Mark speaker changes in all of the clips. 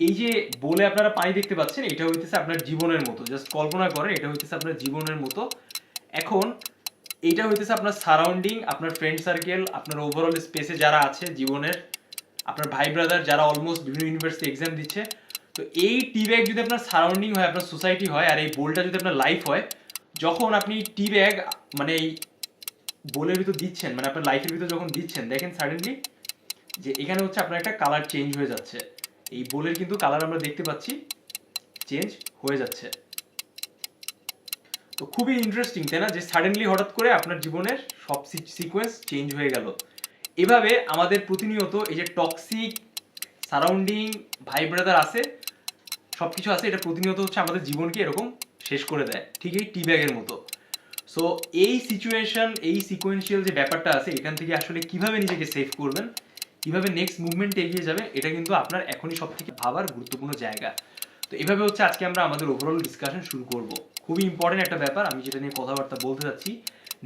Speaker 1: এই যে বলে আপনারা পানি দেখতে পাচ্ছেন, এটা হইতেছে আপনার জীবনের মতো। জাস্ট কল্পনা করেন, এটা হইতেছে আপনার জীবনের মতো। এখন এটা হইতেছে আপনার সারাউন্ডিং আপনার ফ্রেন্ড সার্কেল আপনার ওভারঅল স্পেসে যারা আছে জীবনের, আপনার ভাই ব্রাদার যারা অলমোস্ট বিভিন্ন ইউনিভার্সিটি এক্সাম দিচ্ছে। তো এই টি ব্যাগ যদি আপনার সারাউন্ডিং হয়, আপনার সোসাইটি হয়, আর এই বোলটা যদি আপনার লাইফ হয়, যখন আপনি টি ব্যাগ মানে এই বোলের ভিতর দিচ্ছেন মানে আপনার লাইফের ভিতর যখন দিচ্ছেন, দেখেন সাডেনলি যে এখানে হচ্ছে আপনার একটা কালার চেঞ্জ হয়ে যাচ্ছে। এই বোলের কিন্তু কালার আমরা দেখতে পাচ্ছি চেঞ্জ হয়ে যাচ্ছে। তো খুবই ইন্টারেস্টিং তাই না? যে সাডেনলি হঠাৎ করে আপনার জীবনের সব সিকোয়েন্স চেঞ্জ হয়ে গেল। এভাবে আমাদের প্রতিনিয়ত এই যে টক্সিক সারাউন্ডিং ভাই ব্রাদার আছে সব কিছু আছে, এটা প্রতিনিয়ত হচ্ছে আমাদের জীবনকে এরকম শেষ করে দেয়, ঠিক এই টি ব্যাগের মতো। সো এই সিচুয়েশন এই সিকোয়েন্সিয়াল যে ব্যাপারটা আছে, এখান থেকে আসলে কীভাবে নিজেকে সেভ করবেন কীভাবে নেক্সট মুভমেন্টে এগিয়ে যাবে, এটা কিন্তু আপনার এখনই সব থেকে ভাবার গুরুত্বপূর্ণ জায়গা। তো এভাবে হচ্ছে আজকে আমরা আমাদের ওভারঅল ডিসকাশন শুরু করব। খুবই ইম্পর্টেন্ট একটা ব্যাপার, আমি যেটা নিয়ে কথাবার্তা বলতে যাচ্ছি।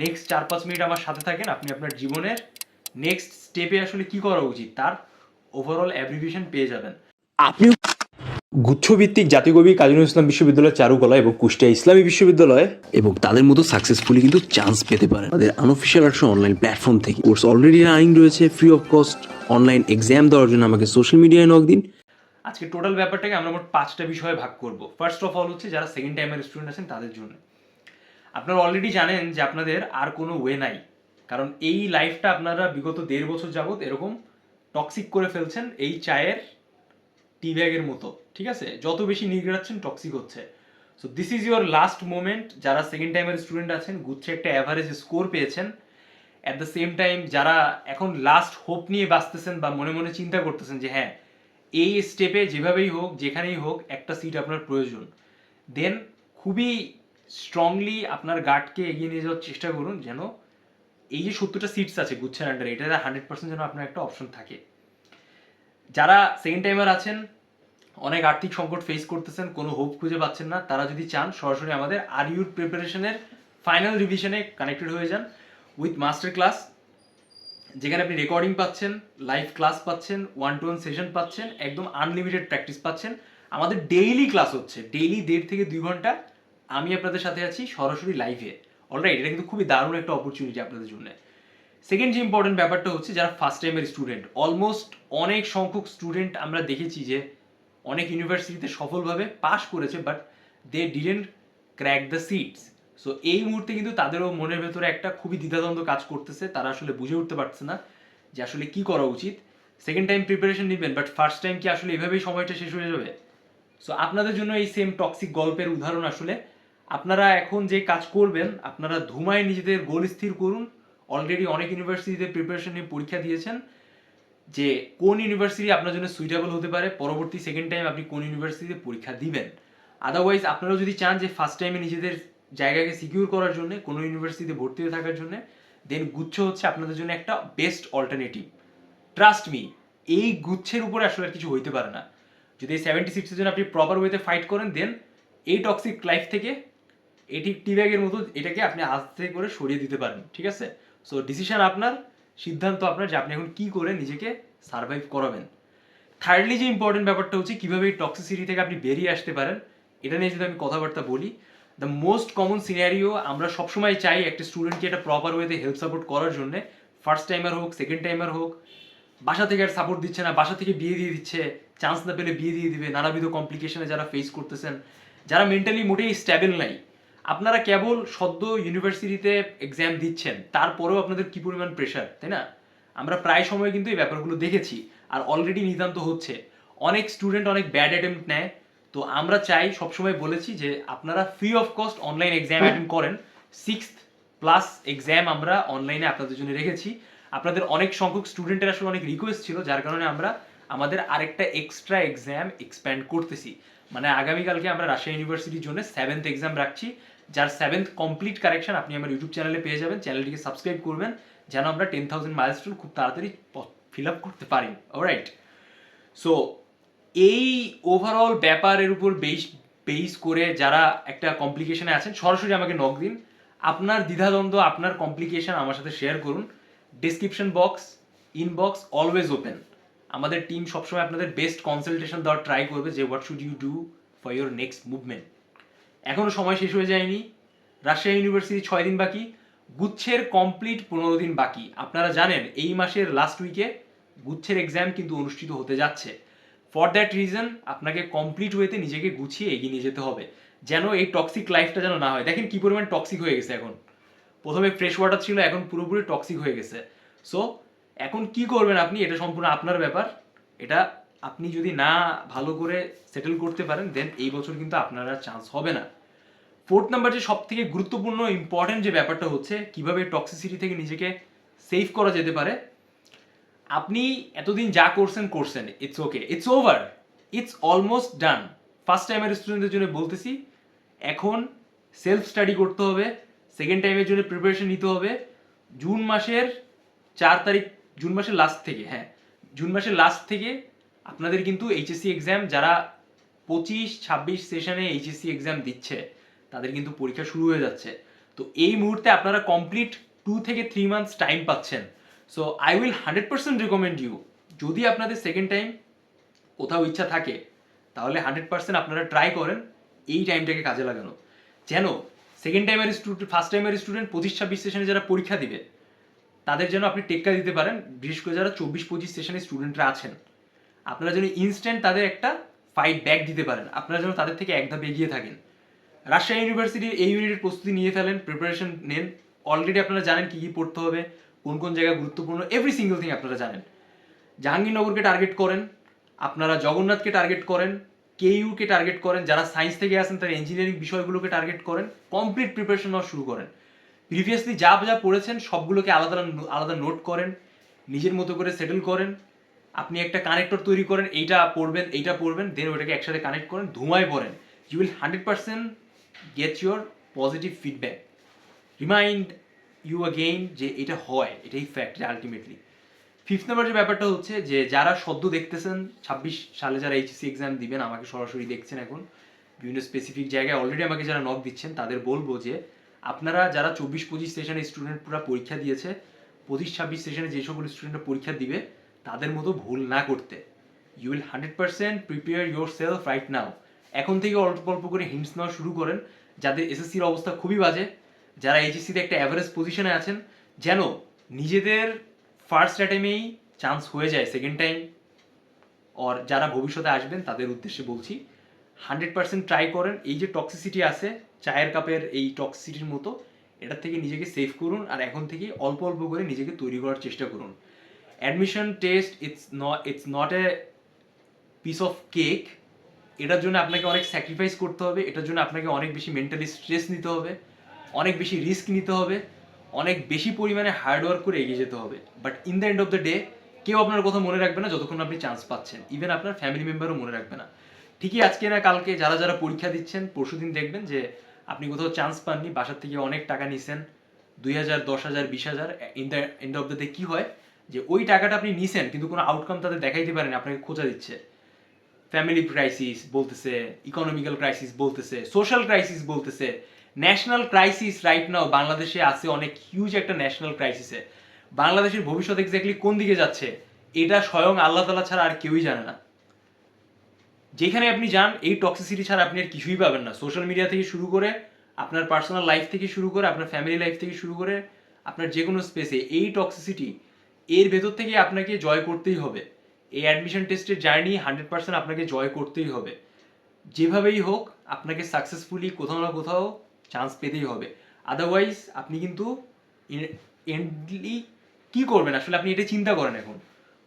Speaker 1: নেক্সট চার পাঁচ মিনিট আমার সাথে থাকেন, আপনি আপনার জীবনের নেক্সট স্টেপে আসলে কি করা উচিত, তার ওভারঅল অ্যাব্রিভিয়েশন পেয়ে যাবেন।
Speaker 2: আপনিও
Speaker 1: গুচ্ছভিত্তিক জাতীয় কবি কাজী নজরুল ইসলাম বিশ্ববিদ্যালয় চারুকলা এবং কুষ্টিয়া ইসলামী বিশ্ববিদ্যালয়
Speaker 2: এবং তাদের মতো সাকসেসফুলি কিন্তু চান্স পেতে পারেন তাদের আনঅফিসিয়াল আর্টস অনলাইন প্ল্যাটফর্ম থেকে। কোর্স অলরেডি রানিং রয়েছে free of cost online exam দেওয়ার জন্য আমাকে সোশ্যাল মিডিয়ায় নক দিন।
Speaker 1: আজকে টোটাল ব্যাপারটাকে আমরা মোট পাঁচটা বিষয়ে ভাগ করব। ফার্স্ট অফ অল হচ্ছে যারা সেকেন্ড টাইমের স্টুডেন্ট আছেন তাদের জন্য। আপনারা অলরেডি জানেন যে আপনাদের আর কোনো ওয়ে নাই। কারণ এই লাইফটা আপনারা বিগত দেড় বছর যাবত এরকম টক্সিক করে ফেলছেন এই চায়ের টি ব্যাগের মতো, ঠিক আছে? যত বেশি নিগড়াচ্ছেন টক্সিক হচ্ছে। So this is your last moment যারা সেকেন্ড টাইমের স্টুডেন্ট আছেন, গুচ্ছে একটা অ্যাভারেজ স্কোর পেয়েছেন। অ্যাট দ্য সেম টাইম যারা এখন লাস্ট হোপ নিয়ে বাঁচতেছেন বা মনে মনে চিন্তা করতেছেন যে হ্যাঁ এই স্টেপে যেভাবেই হোক, যেখানেই হোক, একটা সিট আপনার প্রয়োজন। দেন খুবই স্ট্রংলি আপনার গার্ডকে এগিয়ে নিয়ে যাওয়ার চেষ্টা করুন যেন এই যে সত্তরটা সিটস আছে, গুচ্ছের আন্ডারে এটা হান্ড্রেড পার্সেন্ট যেন আপনার একটা অপশন থাকে। যারা সেকেন্ড টাইমার আছেন, অনেক আর্থিক সংকট ফেস করতেছেন, কোনো হোপ খুঁজে পাচ্ছেন না, তারা যদি চান, সরাসরি আমাদের আর ইউর প্রিপারেশনের ফাইনাল রিভিশনে কানেক্টেড হয়ে যান উইথ মাস্টার ক্লাস যেখানে আপনি রেকর্ডিং পাচ্ছেন লাইভ ক্লাস পাচ্ছেন ওয়ান টু ওয়ান সেশন পাচ্ছেন, একদম আনলিমিটেড প্র্যাকটিস পাচ্ছেন। আমাদের ডেইলি ক্লাস হচ্ছে ডেইলি দেড় থেকে দুই ঘণ্টা আমি আপনাদের সাথে আছি সরাসরি লাইভে অলরাইট এটা কিন্তু খুবই দারুণ একটা অপরচুনিটি আপনাদের জন্য। সেকেন্ড যে ইম্পর্টেন্ট ব্যাপারটা হচ্ছে যারা ফার্স্ট টাইমের স্টুডেন্ট অলমোস্ট অনেক সংখ্যক স্টুডেন্ট আমরা দেখেছি যে অনেক ইউনিভার্সিটিতে সফলভাবে পাশ করেছে but they didn't crack the seats so এই মুহূর্তে কিন্তু তাদেরও মনের ভেতরে একটা খুবই দ্বিধাদ্বন্দ্ব কাজ করতেছে, তারা আসলে বুঝে উঠতে পারছে না যে আসলে কি করা উচিত। সেকেন্ড টাইম প্রিপারেশন নেবেন বাট ফার্স্ট টাইম কি আসলে এভাবেই সময়টা শেষ হয়ে যাবে? সো আপনাদের জন্য এই সেম টক্সিক গল্পের উদাহরণ আসলে, আপনারা এখন যে কাজ করবেন, আপনারা ধুমায় নিজেদের গোল স্থির করুন অলরেডি অনেক ইউনিভার্সিটিতে প্রিপারেশন নিয়ে পরীক্ষা দিয়েছেন যে কোন ইউনিভার্সিটি আপনার জন্য সুইটেবল হতে পারে, পরবর্তী সেকেন্ড টাইম আপনি কোন ইউনিভার্সিটিতে পরীক্ষা দিবেন। আদারওয়াইজ আপনারা যদি চান যে ফার্স্ট টাইমে নিজেদের জায়গাকে সিকিউর করার জন্য, কোনো ইউনিভার্সিটিতে ভর্তি হয়ে থাকার জন্য দেন গুচ্ছ হচ্ছে আপনাদের জন্য একটা বেস্ট অল্টারনেটিভ ট্রাস্ট মি এই গুচ্ছের উপরে আসলে আর কিছু হইতে পারে না। যদি এই সেভেন্টি সিক্সের জন্য আপনি প্রপার ওয়েতে ফাইট করেন দেন এই টক্সিক লাইফ থেকে, এটি টি ব্যাগের মতো এটাকে আপনি আস্তে করে সরিয়ে দিতে পারেন, ঠিক আছে? সো ডিসিশন আপনার, সিদ্ধান্ত আপনার যে আপনি এখন কি করে নিজেকে সার্ভাইভ করাবেন। থার্ডলি যে ইম্পর্টেন্ট ব্যাপারটা হচ্ছে কীভাবে এই টক্সিসিটি থেকে আপনি বেরিয়ে আসতে পারেন, এটা নিয়ে যদি আমি কথাবার্তা বলি দ্য মোস্ট কমন সিনারিও আমরা সবসময় চাই একটা স্টুডেন্টকে একটা প্রপার ওয়েতে হেল্প সাপোর্ট করার জন্য। ফার্স্ট টাইমার হোক সেকেন্ড টাইমার হোক, বাসা থেকে আর সাপোর্ট দিচ্ছে না, বাসা থেকে বিয়ে দিয়ে দিচ্ছে চান্স না পেলে বিয়ে দিয়ে দিবে, নানাবিধ কমপ্লিকেশনে যারা ফেস করতেছেন, যারা মেন্টালি মোটেই স্ট্যাবল নাই। আপনারা কেবল সদ্য ইউনিভার্সিটিতে এক্সাম দিচ্ছেন তারপরেও আপনাদের কি পরিমাণ প্রেশার তাই না? আমরা প্রায় সময় কিন্তু এই ব্যাপারগুলো দেখেছি আর অলরেডি নিতান্ত হচ্ছে। অনেক স্টুডেন্ট অনেক ব্যাড অ্যাটেম্প নেয়। তো আমরা চাই সবসময় বলেছি যে আপনারা free of cost online exam attend করেন। সিক্স প্লাস এক্সাম আমরা অনলাইনে আপনাদের জন্য রেখেছি। আপনাদের অনেক সংখ্যক স্টুডেন্টের আসলে অনেক রিকোয়েস্ট ছিল যার কারণে আমরা আমাদের আরেকটা এক্সট্রা এক্সাম এক্সপ্যান্ড করতেছি। মানে আগামীকালকে আমরা রাজশাহী ইউনিভার্সিটির জন্য সেভেন্থ এক্সাম রাখছি। যার সেভেন্থ কমপ্লিট কারেকশন আপনি আমার ইউটিউব চ্যানেলে পেয়ে যাবেন। চ্যানেলটিকে সাবস্ক্রাইব করবেন, যেন আমরা টেন থাউজেন্ড মাইলস্টোন খুব তাড়াতাড়ি ফিল আপ করতে পারি। রাইট সো এই ওভারঅল ব্যাপারের উপর বেস বেস করে যারা একটা কমপ্লিকেশনে আছেন, সরাসরি আমাকে নক দিন। আপনার দ্বিধাদ্বন্দ্ব, আপনার কমপ্লিকেশন আমার সাথে শেয়ার করুন। Description box inbox always open আমাদের টিম সবসময় আপনাদের বেস্ট কনসালটেশন দেওয়ার ট্রাই করবে যে what should you do for your next movement এখনও সময় শেষ হয়ে যায়নি। রাজশাহী ইউনিভার্সিটি ছয় দিন বাকি, গুচ্ছের কমপ্লিট পনেরো দিন বাকি। আপনারা জানেন, এই মাসের লাস্ট উইকে গুচ্ছের এক্সাম কিন্তু অনুষ্ঠিত হতে যাচ্ছে। ফর দ্যাট রিজন আপনাকে কমপ্লিট ওয়েতে নিজেকে গুছিয়ে এগিয়ে নিয়ে যেতে হবে। যেন এই টক্সিক লাইফটা যেন না হয়। দেখেন কী পরিমাণ টক্সিক হয়ে গেছে এখন। প্রথমে ফ্রেশ ওয়াটার ছিল, এখন পুরোপুরি টক্সিক হয়ে গেছে। সো এখন কি করবেন আপনি? এটা সম্পূর্ণ আপনার ব্যাপার। এটা আপনি যদি না ভালো করে সেটেল করতে পারেন দেন এই বছর কিন্তু আপনার আর চান্স হবে না। ফোর্থ নাম্বার যে সব থেকে গুরুত্বপূর্ণ ইম্পর্টেন্ট যে ব্যাপারটা হচ্ছে, কীভাবে টক্সিসিটি থেকে নিজেকে সেভ করা যেতে পারে, আপনি এতদিন যা করছেন করছেন it's okay it's over it's almost done first টাইমের স্টুডেন্টদের জন্য বলতেছি, এখন সেলফ স্টাডি করতে হবে সেকেন্ড টাইমের জন্য প্রিপারেশন নিতে হবে। জুন মাসের চার তারিখ জুন মাসের লাস্ট থেকে হ্যাঁ জুন মাসের লাস্ট থেকে আপনাদের কিন্তু এইচএসসি এক্সাম যারা পঁচিশ, ছাব্বিশ সেশনে এইচএসসি এক্সাম দিচ্ছে, তাদের কিন্তু পরীক্ষা শুরু হয়ে যাচ্ছে। তো এই মুহূর্তে আপনারা কমপ্লিট টু থেকে থ্রি মান্থস টাইম পাচ্ছেন। So I will hundred percent recommend you যদি আপনাদের সেকেন্ড টাইম কোথাও ইচ্ছা থাকে, তাহলে হান্ড্রেড পার্সেন্ট আপনারা ট্রাই করেন এই টাইমটাকে কাজে লাগানো যেন সেকেন্ড টাইমের স্টুডেন্ট ফার্স্ট টাইমের স্টুডেন্ট পঁচিশ, ছাব্বিশ সেশনে যারা পরীক্ষা দিবে, তাদের যেন আপনি টেক্কা দিতে পারেন, বিশেষ করে যারা চব্বিশ, পঁচিশ সেশনের স্টুডেন্টরা আছেন। আপনারা যেন ইনস্ট্যান্ট তাদের একটা ফাইট ব্যাক দিতে পারেন। আপনারা যেন তাদের থেকে এক ধাপ এগিয়ে থাকেন। রাজশাহী ইউনিভার্সিটির এই ইউনিটের প্রস্তুতি নিয়ে ফেলেন প্রিপারেশন নেন। অলরেডি আপনারা জানেন কি কি পড়তে হবে, কোন কোন জায়গা গুরুত্বপূর্ণ এভরি সিঙ্গেল থিং আপনারা জানেন। জাহাঙ্গীরনগরকে টার্গেট করেন, আপনারা জগন্নাথকে টার্গেট করেন কেইউকে টার্গেট করেন, যারা সায়েন্স থেকে আসেন তারা ইঞ্জিনিয়ারিং বিষয়গুলোকে টার্গেট করেন কমপ্লিট প্রিপারেশন নেওয়া শুরু করেন। প্রিভিয়াসলি যা যা পড়েছেন সবগুলোকে আলাদা আলাদা নোট করেন, নিজের মতো করে সেটেল করেন। আপনি একটা কানেক্টর তৈরি করেন, এইটা পড়বেন এইটা পড়বেন দেন ওইটাকে একসাথে কানেক্ট করেন ধুমায় পড়েন you will hundred percent get your positive feedback remind you again যে এটা হয়, এটাই ফ্যাক্ট আলটিমেটলি ফিফথ নাম্বার যে ব্যাপারটা হচ্ছে যে যারা সদ্য দেখতেছেন, ছাব্বিশ সালে যারা এইচএসসি এক্সাম দিবেন, আমাকে সরাসরি দেখছেন এখন, বিভিন্ন স্পেসিফিক জায়গায় অলরেডি আমাকে যারা নক দিচ্ছেন, তাদের বলব যে আপনারা যারা চব্বিশ পঁচিশ সেশনের স্টুডেন্ট পুরো পরীক্ষা দিয়েছে, পঁচিশ ছাব্বিশ সেশনে যে সকল স্টুডেন্টরা পরীক্ষা দিবে তাদের মতো ভুল না করতে। You will hundred percent prepare yourself right now এখন থেকে অল্প অল্প করে হিন্টস নেওয়া শুরু করেন, যাদের এসএসসির অবস্থা খুবই বাজে, যারা এইচএসসিতে একটা অ্যাভারেজ পজিশনে আছেন, যেন নিজেদের ফার্স্ট অ্যাটেমেই চান্স হয়ে যায় সেকেন্ড টাইম আর যারা ভবিষ্যতে আসবেন, তাদের উদ্দেশ্যে বলছি হান্ড্রেড পার্সেন্ট ট্রাই করেন। এই যে টক্সিসিটি আছে, চায়ের কাপের এই টক্সিসিটির মতো, এটার থেকে নিজেকে সেভ করুন। আর এখন থেকে অল্প অল্প করে নিজেকে তৈরি করার চেষ্টা করুন। Admission test it's not it's not a piece of cake এটার জন্য আপনাকে অনেক স্যাক্রিফাইস করতে হবে, এটার জন্য আপনাকে অনেক বেশি মেন্টালি স্ট্রেস নিতে হবে, অনেক বেশি রিস্ক নিতে হবে, অনেক বেশি পরিমাণে হার্ডওয়ার্ক করে এগিয়ে যেতে হবে। But in the end of the day কেউ আপনার কথা মনে রাখবে না যতক্ষণ আপনি চান্স পাচ্ছেন। ইভেন আপনার ফ্যামিলি মেম্বারও মনে রাখবে না। ঠিকই আজকে না, কালকে যারা যারা পরীক্ষা দিচ্ছেন পরশুদিন দেখবেন যে আপনি কোথাও চান্স পাননি, বাসার থেকে অনেক টাকা নিছেন, দুই হাজার, দশ হাজার, বিশ হাজার in the end of the day কী হয়? যে ওই টাকাটা আপনি নিছেন, কিন্তু কোনো আউটকাম তাদের দেখাইতে পারেন আপনাকে খোঁজা দিচ্ছে। ফ্যামিলি ক্রাইসিস বলতেছে ইকোনমিক্যাল ক্রাইসিস বলতেছে সোশ্যাল ক্রাইসিস বলতেছে। ন্যাশনাল ক্রাইসিস রাইট নাও বাংলাদেশে আছে অনেক হিউজ একটা ন্যাশনাল ক্রাইসিসে বাংলাদেশের ভবিষ্যৎ এক্স্যাক্টলি কোন দিকে যাচ্ছে, এটা স্বয়ং আল্লাহ তালা ছাড়া আর কেউই জানে না। যেখানে আপনি যান, এই টক্সিসিটি ছাড়া আপনি আর কিছুই পাবেন না। সোশ্যাল মিডিয়া থেকে শুরু করে, আপনার পার্সোনাল লাইফ থেকে শুরু করে, আপনার ফ্যামিলি লাইফ থেকে শুরু করে, আপনার যে কোনো স্পেসে এই টক্সিসিটি এর ভেতর থেকে আপনাকে জয় করতেই হবে। এই অ্যাডমিশন টেস্টের জার্নি হান্ড্রেড পার্সেন্ট আপনাকে জয় করতেই হবে। যেভাবেই হোক, আপনাকে সাকসেসফুলি কোথাও না কোথাও চান্স পেতেই হবে। আদারওয়াইজ আপনি কিন্তু এন্ডলি কি করবেন? আসলে আপনি এটা চিন্তা করেন এখন।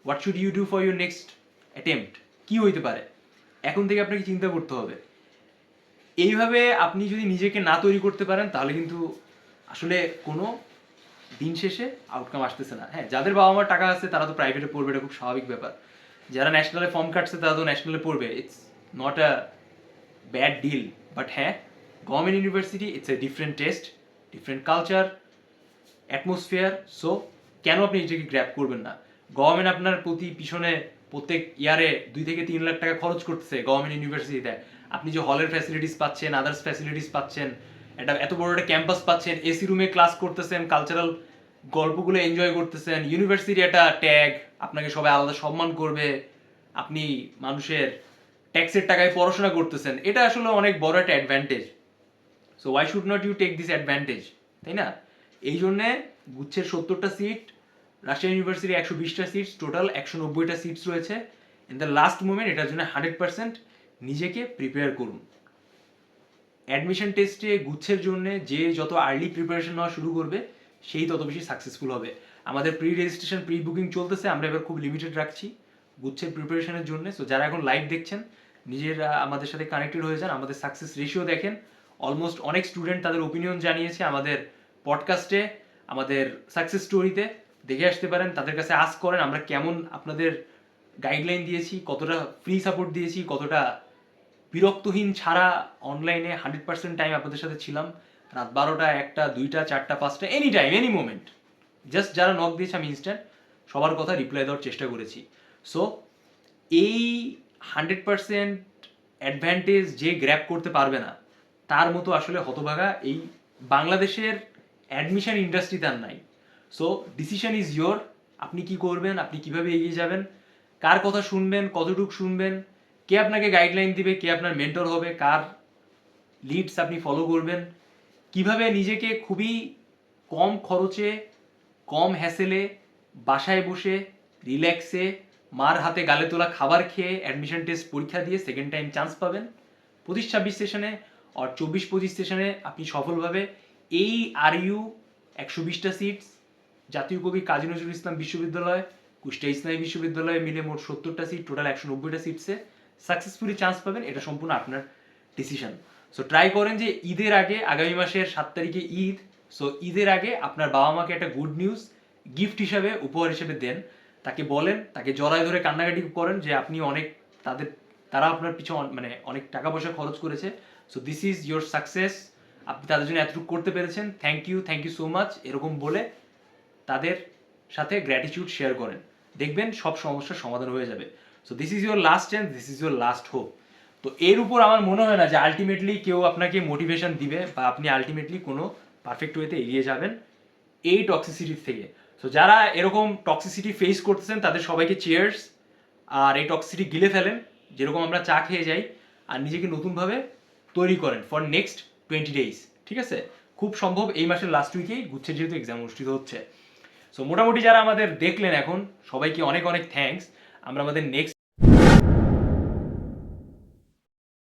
Speaker 1: What should you do for your next attempt কী হইতে পারে? এখন থেকে আপনাকে চিন্তা করতে হবে। এইভাবে আপনি যদি নিজেকে না তৈরি করতে পারেন, তাহলে কিন্তু আসলে কোনো দিন শেষে আউটকাম আসতেছে না। হ্যাঁ যাদের বাবা মার টাকা আছে, তারা তো প্রাইভেটে পড়বে, এটা খুব স্বাভাবিক ব্যাপার। যারা ন্যাশনালে ফর্ম কাটছে, তারা তো ন্যাশনালে পড়বে। It's not a bad deal but হ্যাঁ government university it's a different test different culture atmosphere so কেন আপনি এটাকে গ্র্যাপ করবেন না? গভর্নমেন্ট আপনার প্রতি পিছনে প্রত্যেক ইয়ারে দুই থেকে তিন লাখ টাকা খরচ করতেছে গভর্নমেন্ট ইউনিভার্সিটিতে আপনি যে হলের ফ্যাসিলিটিস পাচ্ছেন আদার্স ফ্যাসিলিটিস পাচ্ছেন একটা এত বড় একটা ক্যাম্পাস পাচ্ছেন এসি রুমে ক্লাস করতেছেন কালচারাল গল্পগুলো এনজয় করতেছেন ইউনিভার্সিটি একটা ট্যাগ আপনাকে সবাই আলাদা সম্মান করবে, আপনি মানুষের ট্যাক্সের টাকায় পড়াশোনা করতেছেন, এটা আসলে অনেক বড় একটা advantage so why should not you take this advantage তাই না? এই জন্যে গুচ্ছের সত্তরটা সিট রাজশাহী ইউনিভার্সিটি একশো বিশটা সিটস টোটাল একশো নব্বইটা সিটস রয়েছে। ইন দ্য লাস্ট মোমেন্ট এটার জন্য হান্ড্রেড পার্সেন্ট নিজেকে প্রিপেয়ার করুন। অ্যাডমিশন টেস্টে গুচ্ছের জন্য যে যত আর্লি প্রিপারেশন নেওয়া শুরু করবে, সেই তত বেশি সাকসেসফুল হবে। আমাদের প্রি রেজিস্ট্রেশন প্রি বুকিং চলতেছে, আমরা এবার খুব লিমিটেড রাখছি গুচ্ছের প্রিপারেশনের জন্য। সো যারা এখন লাইভ দেখছেন, নিজেরা আমাদের সাথে কানেক্টেড হয়ে যান, আমাদের সাকসেস রেশিও দেখেন। অলমোস্ট অনেক স্টুডেন্ট তাদের ওপিনিয়ন জানিয়েছে আমাদের পডকাস্টে আমাদের সাকসেস স্টোরিতে দেখে আসতে পারেন, তাদের কাছে আস করেন, আমরা কেমন আপনাদের গাইডলাইন দিয়েছি, কতটা ফ্রি সাপোর্ট দিয়েছি, কতটা বিরক্তহীন ছাড়া অনলাইনে হান্ড্রেড পার্সেন্ট টাইম আপনাদের সাথে ছিলাম। রাত বারোটা, একটা, দুইটা, চারটা, পাঁচটা any time any moment just যারা নক দিয়েছে, আমি ইনস্ট্যান্ট সবার কথা রিপ্লাই দেওয়ার চেষ্টা করেছি। সো এই হান্ড্রেড পার্সেন্ট অ্যাডভান্টেজ যে গ্র্যাপ করতে পারবে না, তার মতো আসলে হতভাগা এই বাংলাদেশের অ্যাডমিশন ইন্ডাস্ট্রি তার নাই। সো ডিসিশন ইজ ইয়োর আপনি কি করবেন, আপনি কীভাবে এগিয়ে যাবেন, কার কথা শুনবেন, কতটুকু শুনবেন কে আপনাকে গাইডলাইন দিবে, কে আপনার মেন্টর হবে, কার লিডস আপনি ফলো করবেন, কীভাবে নিজেকে খুবই কম খরচে, কম হ্যাসেলে বাসায় বসে রিল্যাক্সে মার হাতে গালে তোলা খাবার খেয়ে অ্যাডমিশন টেস্ট পরীক্ষা দিয়ে সেকেন্ড টাইম চান্স পাবেন। পঁচিশ ছাব্বিশ সেশনে আর চব্বিশ পঁচিশ সেশনে আপনি সফলভাবে এই আর ইউ একশো বিশটা সিটস জাতীয় কবি কাজী নজরুল ইসলাম বিশ্ববিদ্যালয়, কুষ্টিয়া ইসলামী বিশ্ববিদ্যালয়ে মিলে মোট সত্তরটা সিট টোটাল একশো নব্বইটা সিটসে সাকসেসফুলি চান্স পাবেন, এটা সম্পূর্ণ আপনার ডিসিশন সো ট্রাই করেন যে ঈদের আগে, আগামী মাসের সাত তারিখে ঈদ সো ঈদের আগে আপনার বাবা মাকে একটা গুড নিউজ গিফট হিসাবে, উপহার হিসেবে দেন। তাকে বলেন, তাকে জড়ায় ধরে কান্নাকাটি করেন যে আপনি অনেক, তাদের, তারা আপনার অন- মানে অনেক টাকা পয়সা খরচ করেছে। So this is your success আপনি তাদের জন্য এতটুকু করতে পেরেছেন। Thank you thank you so much এরকম বলে তাদের সাথে গ্র্যাটিটিউড শেয়ার করেন। দেখবেন সব সমস্যার সমাধান হয়ে যাবে। So this is your last chance this is your last hope তো এর উপর আমার মনে হয় না যে আলটিমেটলি কেউ আপনাকে মোটিভেশন দিবে বা আপনি আলটিমেটলি কোনো পারফেক্ট ওয়েতে এগিয়ে যাবেন এই টক্সিসিটি থেকে। সো যারা এরকম টক্সিসিটি ফেস করতেছেন, তাদের সবাইকে চেয়ার্স আর এই টক্সিসিটি গিলে ফেলেন, যেরকম আমরা চা খেয়ে যাই আর নিজেকে নতুনভাবে তৈরি করেন ফর নেক্সট টোয়েন্টি ডেইজ ঠিক আছে? খুব সম্ভব এই মাসের লাস্ট উইকেই গুচ্ছের যেহেতু এক্সাম অনুষ্ঠিত হচ্ছে। সো মোটামুটি যারা আমাদের দেখলেন এখন, সবাইকে অনেক অনেক থ্যাঙ্কস আমরা আমাদের নেক্সট